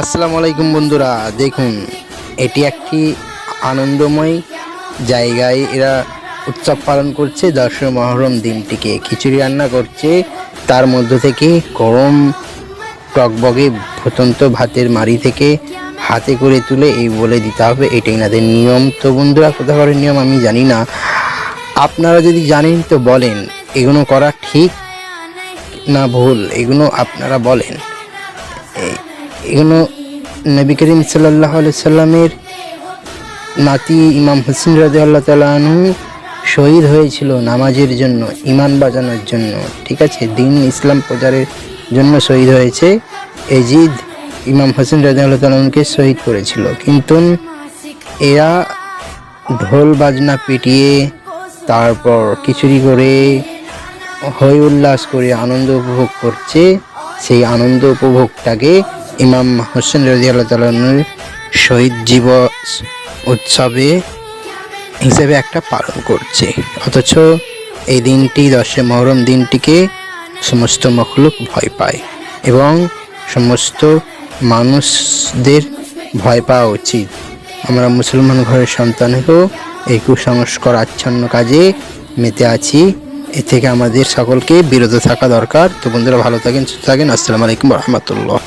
আসসালামু আলাইকুম বন্ধুরা, দেখুন, এটি একটি আনন্দময় জায়গায় এরা উৎসব পালন করছে দশই মহরম দিনটিকে। খিচুড়ি রান্না করছে, তার মধ্য থেকে গরম টকবগে ফুটন্ত ভাতের মাড়ি থেকে হাতে করে তুলে এই বলে দিতে হবে, এটাই নাদের নিয়ম। তো বন্ধুরা কোথা কোথাকার নিয়ম আমি জানি না। আপনারা যদি জানেন তো বলেন এগুলো করা ঠিক না ভুল এগুলো আপনারা বলেন। এই- এগুলো নবী করিম সাল্লাহ সাল্লামের নাতি ইমাম হোসেন রাজু আল্লাহ তালু শহীদ হয়েছিল নামাজের জন্য ইমান বাজানোর জন্য। ঠিক আছে? দিন ইসলাম প্রচারের জন্য শহীদ হয়েছে। এজিদ ইমাম হোসেন রাজু আল্লাহ তালুকে শহীদ করেছিল। কিন্তু এরা ঢোল বাজনা পিটিয়ে তারপর খিচুড়ি করে, হই উল্লাস করে আনন্দ উপভোগ করছে। সেই আনন্দ উপভোগটাকে ইমাম হোসেন রাজি আল্লাহ শহীদ জীব উৎসবে হিসেবে একটা পালন করছে। অথচ এই দিনটি দশে মহরম দিনটিকে সমস্ত মখলুক ভয় পায় এবং সমস্ত মানুষদের ভয় পাওয়া উচিত। আমরা মুসলমান ঘরের সন্তান হয়েও এই কুসংস্কার আচ্ছন্ন কাজে মেতে আছি। এ থেকে আমাদের সকলকে বিরত থাকা দরকার। তো বন্ধুরা, ভালো থাকেন, সুস্থ থাকেন। আসসালামু আলাইকুম রহমতুল্লাহ।